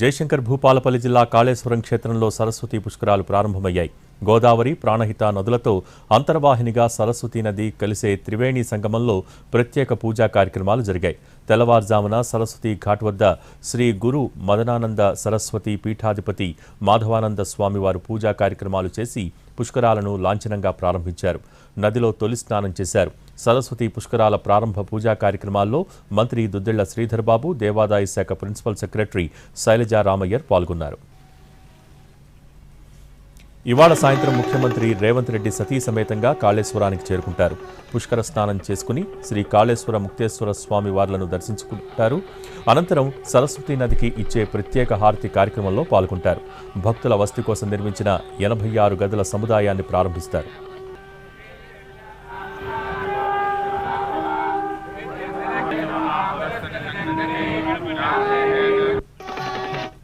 జయశంకర్ భూపాలపల్లి జిల్లా కాళేశ్వరం క్షేత్రంలో సరస్వతి పుష్కరాలు ప్రారంభమయ్యాయి. గోదావరి ప్రాణహిత నదులతో అంతర్వాహినిగా సరస్వతి నది కలిసే త్రివేణి సంగమంలో ప్రత్యేక పూజా కార్యక్రమాలు జరిగాయి. తెల్లవారుజామున సరస్వతి ఘాట్ వద్ద శ్రీ గురు మదనానంద సరస్వతి పీఠాధిపతి మాధవానంద స్వామివారు పూజా కార్యక్రమాలు చేసి పుష్కరాలను లాంఛనంగా ప్రారంభించారు. నదిలో తొలి స్నానం చేశారు. సరస్వతి పుష్కరాల ప్రారంభ పూజా కార్యక్రమాల్లో మంత్రి దుద్దిళ్ళ శ్రీధర్బాబు దేవాదాయ శాఖ ప్రిన్సిపల్ సెక్రటరీ శైలజా రామయ్యర్ పాల్గొన్నారు. ఇవాళ సాయంత్రం ముఖ్యమంత్రి రేవంత్ రెడ్డి సతీ సమేతంగా కాళేశ్వరానికి చేరుకుంటారు. పుష్కర స్నానం చేసుకుని శ్రీ కాళేశ్వర ముక్తేశ్వర స్వామి వార్లను దర్శించుకుంటారు. అనంతరం సరస్వతీ నదికి ఇచ్చే ప్రత్యేక హారతి కార్యక్రమంలో పాల్గొంటారు. భక్తుల వసతి కోసం నిర్మించిన ఎనభై ఆరు గదుల సముదాయాన్ని ప్రారంభిస్తారు.